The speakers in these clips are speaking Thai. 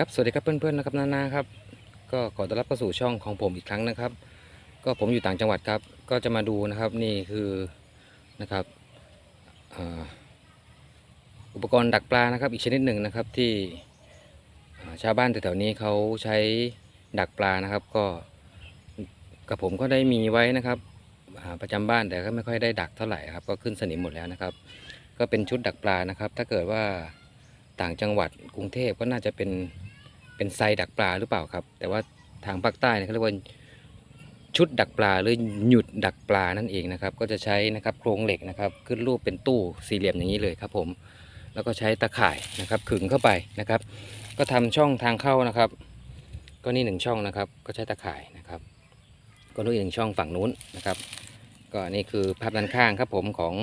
ครับสวัสดีครับเพื่อนๆนะครับนานาครับก็ขอต้อนรับเข้าสู่ช่องของผมอีกครั้งนะครับ ก็ผมอยู่ต่างจังหวัดครับ ก็จะมาดูนะครับนี่คือนะครับอุปกรณ์ดักปลานะครับ อีกชนิดหนึ่งนะครับที่ชาวบ้านแถวๆนี้เขาใช้ดักปลานะครับ ก็กับผมก็ได้มีไว้นะครับประจำบ้านแต่ก็ไม่ค่อยได้ดักเท่าไหร่ครับก็ขึ้นสนิมหมดแล้วนะครับ ก็เป็นชุดดักปลานะครับ ถ้าเกิดว่าต่างจังหวัดกรุงเทพก็น่าจะเป็น เป็นไซดักปลาหรือเปล่าครับ แต่ว่าทางภาคใต้เขาเรียกว่าชุดดักปลาหรือหยุดดักปลานั่นเองนะครับ ก็จะใช้นะครับโครงเหล็กนะครับ ขึ้นรูปเป็นตู้สี่เหลี่ยมอย่างนี้เลยครับ ผม แล้วก็ใช้ตะข่ายนะครับขึงเข้าไปนะครับ ก็ทำช่องทางเข้านะครับ ก็นี่หนึ่งช่องนะครับ ก็ใช้ตะข่ายนะครับ ก็นู่นอีกหนึ่งช่องฝั่งนู้นนะครับ ก็นี่คือภาพด้านข้างครับผมของ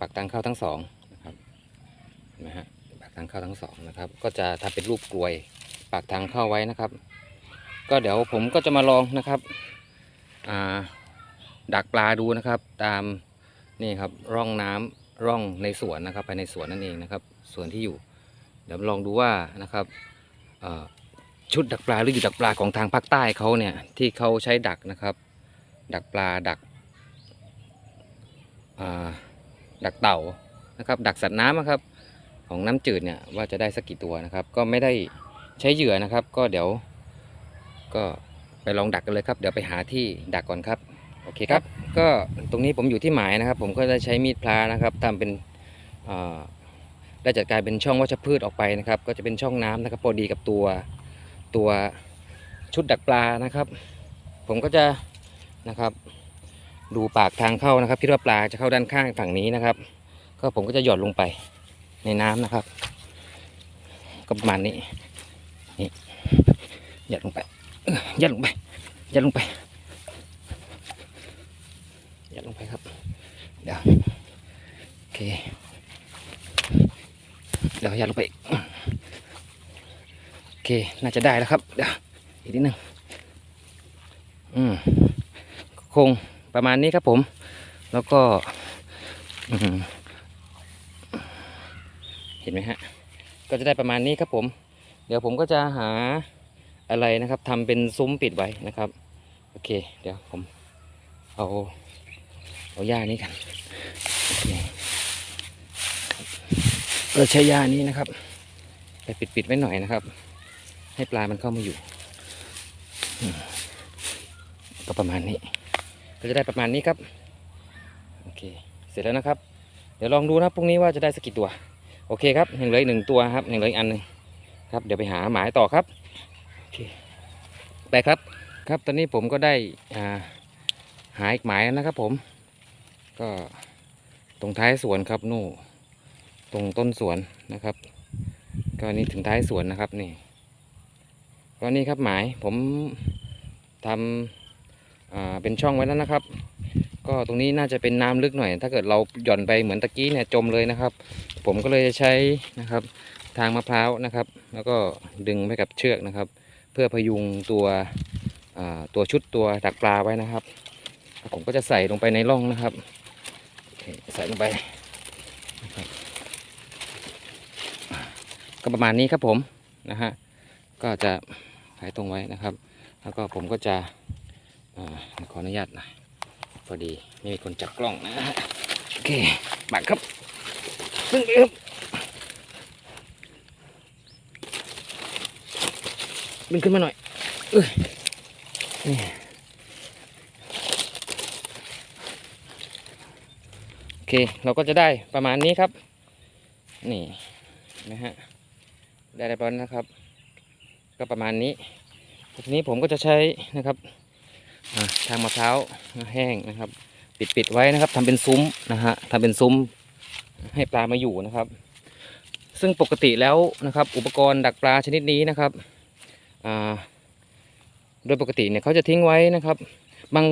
ปากทางเข้าทั้งสองนะครับนไหมฮะปากทางเข้าทั้งสองนะครับ ก็จะทำเป็นรูปกลวย ปากทางเข้าไว้นะครับ ก็เดี๋ยวผมก็จะมาลองนะครับดักปลาดูนะครับ ตามนี่ครับร่องน้ำร่องในสวนนะครับภายในสวนนั่นเองนะครับสวนที่อยู่ เดี๋ยวลองดูว่านะครับชุดดักปลาหรืออยู่ดักปลาของทางภาคใต้เขาเนี่ยที่เขาใช้ดักนะครับ ดักปลาดักดักเต่านะครับ ดักสัตว์น้ำนะครับ ของน้ำจืดเนี่ยว่าจะได้สักกี่ตัวนะครับ ก็ไม่ได้ ใช้เหยื่อนะครับ ก็เดี๋ยว ก็ไปลองดักกันเลยครับ เดี๋ยวไปหาที่ดักก่อนครับ โอเคครับ ก็ตรงนี้ผมอยู่ที่หมายนะครับ ผมก็ได้ใช้มีดพลานะครับทำเป็นได้จัดการเป็นช่องวัชพืชออกไปนะครับ ก็จะเป็นช่องน้ำนะครับพอดีกับตัวตัวชุดดักปลานะครับ ผมก็จะนะครับ ดูปากทางเข้านะครับคิดว่าปลาจะเข้าด้านข้างฝั่งนี้นะครับ ก็ผมก็จะหย่อนลงไปในน้ำนะครับก็ประมาณนี้ นี่ยัดลงไปยัดลงไปยัดลงไปยัดลงไปครับ เดี๋ยวโอเค เดี๋ยวยัดลงไปโอเค น่าจะได้แล้วครับ เดี๋ยวอีกนิดนึงอืมคงประมาณนี้ครับผม แล้วก็เห็นไหมฮะ ก็จะได้ประมาณนี้ครับผม เดี๋ยวผมก็จะหาอะไรนะครับทำเป็นซุ้มปิดไว้นะครับ โอเค เดี๋ยวผมเอาเอาหญ้านี้กันเคก็ใช้หญ้านี้นะครับ ไปปิดปิดๆไว้หน่อยนะครับ ให้ปลามันเข้ามาอยู่ ก็ประมาณนี้ ก็จะได้ประมาณนี้ครับ โอเค เสร็จแล้วนะครับ เดี๋ยวลองดูนะพรุ่งนี้ว่าจะได้สักกี่ตัว โอเคครับยังเหลืออีกหนึ่งตัวครับยังเหลืออีกอันหนึ่ง ครับเดี๋ยวไปหาหมายต่อครับโอเคไปครับครับตอนนี้ผมก็ได้อ่าหาอีกหมายแล้วนะครับ ผม ก็ตรงท้ายสวนครับนู่นตรงต้นสวนนะครับ ก็นี่ถึงท้ายสวนนะครับนี่ก็นี่ครับหมายผมทำอ่าเป็นช่องไว้แล้วนะครับ ก็ตรงนี้น่าจะเป็นน้ำลึกหน่อย ถ้าเกิดเราหย่อนไปเหมือนตะกี้เนี่ยจมเลยนะครับ ผมก็เลยจะใช้นะครับ ทางมะพร้าวนะครับ แล้วก็ดึงไปกับเชือกนะครับ เพื่อพยุงตัวตัวชุดตัวดักปลาไว้นะครับ ผมก็จะใส่ลงไปในร่องนะครับ ใส่ลงไปก็ประมาณนี้ครับผมนะฮะก็จะขายตรงไว้นะครับ แล้วก็ผมก็จะอขออนุญาตหน่อยพอดีไม่มีคนจับกล้องนะฮะโอเคบักครับซึ่งเอบ ดึงขึ้นมาหน่อยเอ้ยนี่โอเคเราก็จะได้ประมาณนี้ครับ นี่นะฮะได้แล้วนะครับ ก็ประมาณนี้ทีนี้ผมก็จะใช้นะครับทางมะพร้าวแห้งนะครับ ปิดปิดไว้นะครับทำเป็นซุ้มนะฮะทำเป็นซุ้มให้ปลามาอยู่นะครับ ซึ่งปกติแล้วนะครับ อุปกรณ์ดักปลาชนิดนี้นะครับ โดยปกติเนี่ยเขาจะทิ้งไว้นะครับ บาง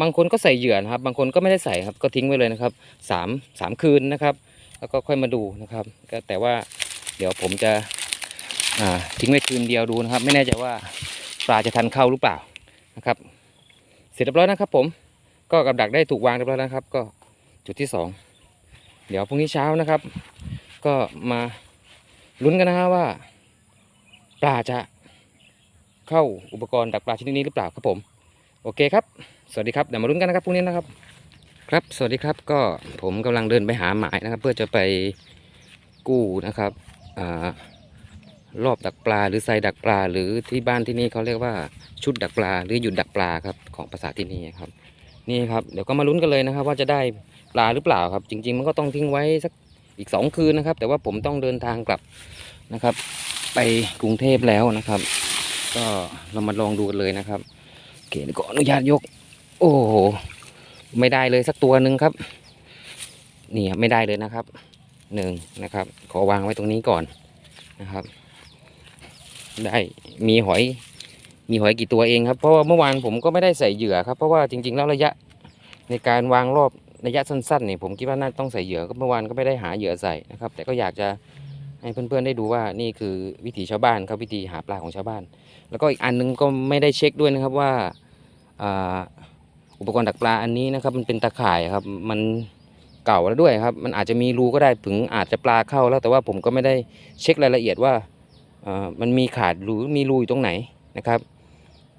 บางคนก็ใส่เหยื่อนะครับ บางคนก็ไม่ได้ใส่ครับ ก็ทิ้งไว้เลยนะครับสามสามคืนนะครับ แล้วก็ค่อยมาดูนะครับ ก็แต่ว่าเดี๋ยวผมจะทิ้งไว้คืนเดียวดูนะครับ ไม่แน่ใจว่าปลาจะทันเข้าหรือเปล่านะครับ เสร็จเรียบร้อยนะครับ ผมก็กับดักได้ถูกวางเรียบร้อยนะครับ ก็จุดที่สองเดี๋ยวพรุ่งนี้เช้านะครับ ก็มาลุ้นกันนะฮะว่าปลาจะ เข้าอุปกรณ์ดักปลาชนิดนี้หรือเปล่าครับผม โอเคครับ สวัสดีครับ เดี๋ยวมาลุ้นกันนะครับพรุ่งนี้นะครับ ครับ สวัสดีครับ ก็ผมกำลังเดินไปหาหมายนะครับ เพื่อจะไปกู้นะครับอรอบดักปลาหรือไซดักปลา หรือที่บ้านที่นี่เขาเรียกว่าชุดดักปลา หรือหยุดดักปลาครับของภาษาที่นี่ครับ นี่ครับ เดี๋ยวก็มาลุ้นกันเลยนะครับ ว่าจะได้ปลาหรือเปล่าครับ จริง ๆ มันก็ต้องทิ้งไว้สักอีกสองคืนนะครับ แต่ว่าผมต้องเดินทางกลับนะครับ ไปกรุงเทพแล้วนะครับ ก็เรามาลองดูกันเลยนะครับโอเคเดี๋ยวก็อนุญาตยก โอ้โหไม่ได้เลยสักตัวหนึ่งครับนี่ไม่ได้เลยนะครับหนึ่งนะครับ ขอวางไว้ตรงนี้ก่อนนะครับ ได้มีหอย มีหอยกี่ตัวเองครับ เพราะว่าเมื่อวานผมก็ไม่ได้ใส่เหยื่อครับ เพราะว่าจริง ๆ แล้วระยะในการวางรอบระยะสั้นๆเนี่ยผมคิดว่าน่าต้องใส่เหยื่อก็เมื่อวานก็ไม่ได้หาเหยื่อใส่นะครับ แต่ก็อยากจะให้เพื่อนๆได้ดูว่านี่คือวิถีชาวบ้านครับวิธีหาปลาของชาวบ้าน แล้วก็อีกอันนึงก็ไม่ได้เช็คด้วยนะครับว่าอุปกรณ์ดักปลาอันนี้นะครับ มันเป็นตะข่ายครับ มันเก่าแล้วด้วยครับ มันอาจจะมีรูก็ได้ถึงอาจจะปลาเข้าแล้วแต่ว่าผมก็ไม่ได้เช็ครายละเอียดว่ามันมีขาดหรือมีรูอยู่ตรงไหนนะครับ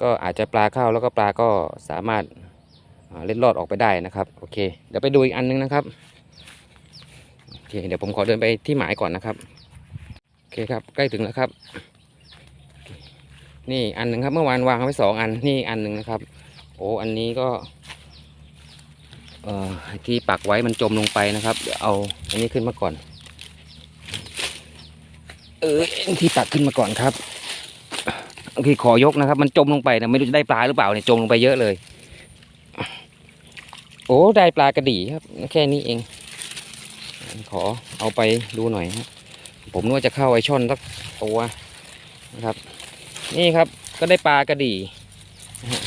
ก็อาจจะปลาเข้าแล้วก็ปลาก็สามารถเล็ดลอดออกไปได้นะครับโอเคเดี๋ยวไปดูอีกอันนึงนะครับโอเคเดี๋ยวผมขอเดินไปที่หมายก่อนนะครับโอเคครับใกล้ถึงแล้วครับ นี่อันหนึ่งครับเมื่อวานวางไว้สองอันนี่อันหนึ่งนะครับ โอ้อันนี้ก็เอ่อที่ปักไว้มันจมลงไปนะครับเดี๋ยวเอาอันนี้ขึ้นมาก่อน เออที่ปักขึ้นมาก่อนครับโอเคขอยกนะครับ มันจมลงไปนะไม่รู้จะได้ปลาหรือเปล่าเนี่ยจมลงไปเยอะเลย โอ้ได้ปลากระดี่ครับ แค่นี้เอง ขอเอาไปดูหน่อยฮะผมนึกว่าจะเข้าไอช่อนสักตัวนะครับ นี่ครับ ก็ได้ปลากระดี่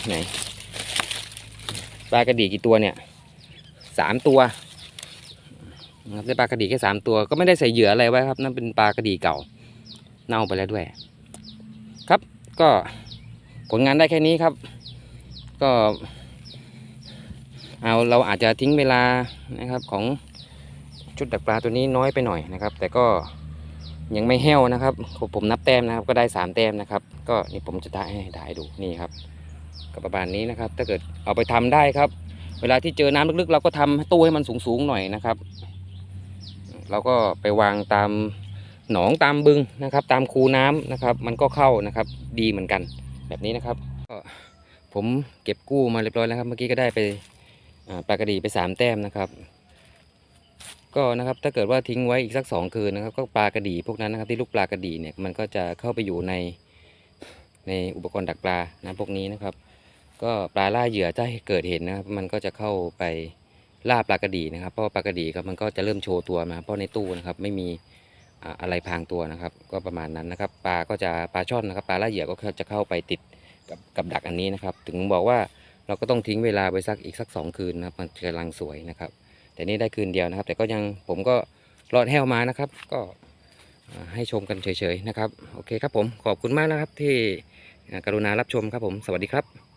ไหนปลากระดี่กี่ตัวเนี่ยสามตัวครับได้ปลากระดี่แค่สามตัว ก็ไม่ได้ใส่เหยื่ออะไรไว้ครับ นั่นเป็นปลากระดี่เก่า เน่าไปแล้วด้วย ครับก็ผลงานได้แค่นี้ครับ ก็เอาเราอาจจะทิ้งเวลานะครับของชุดดักปลาตัวนี้น้อยไปหน่อยนะครับ แต่ก็ ยังไม่แห้วนะครับ ผมนับแต้มนะครับ ก็ได้สามแต้มนะครับ ก็นี่ผมจะได้ให้ได้ดูนี่ครับก็ประมาณนี้นะครับ ถ้าเกิดเอาไปทำได้ครับ เวลาที่เจอน้ำลึกๆ เราก็ทำตู้ให้มันสูงๆหน่อยนะครับ เราก็ไปวางตามหนองตามบึงนะครับ ตามคูน้ำนะครับ มันก็เข้านะครับ ดีเหมือนกัน แบบนี้นะครับก็ผมเก็บกู้มาเรียบร้อยแล้วครับ เมื่อกี้ก็ได้ไปปลากระดีไปสามแต้มนะครับ ก็นะครับถ้าเกิดว่าทิ้งไว้อีกสักสองคืนนะครับ ก็ปลากระดีพวกนั้นนะครับที่ลูกปลากระดีเนี่ยมันก็จะเข้าไปอยู่ในในอุปกรณ์ดักปลานะพวกนี้นะครับ ก็ปลาล่าเหยื่อถ้าเกิดเห็นนะครับ มันก็จะเข้าไปล่าปลากระดีนะครับ เพราะปลากระดีครับมันก็จะเริ่มโชว์ตัวมา เพราะในตู้นะครับไม่มีอ่าอะไรพรางตัวนะครับ ก็ประมาณนั้นนะครับ ปลาก็จะปลาช่อนนะครับ ปลาล่าเหยื่อก็จะเข้าไปติดกับกับดักอันนี้นะครับ ถึงบอกว่าเราก็ต้องทิ้งเวลาไปสักอีกสักสองคืนนะครับมันกำลังสวยนะครับ แต่นี่ได้คืนเดียวนะครับ แต่ก็ยังผมก็รอดแห้วมานะครับ ก็ให้ชมกันเฉยๆนะครับ โอเคครับผมขอบคุณมากนะครับที่กรุณารับชมครับผม สวัสดีครับ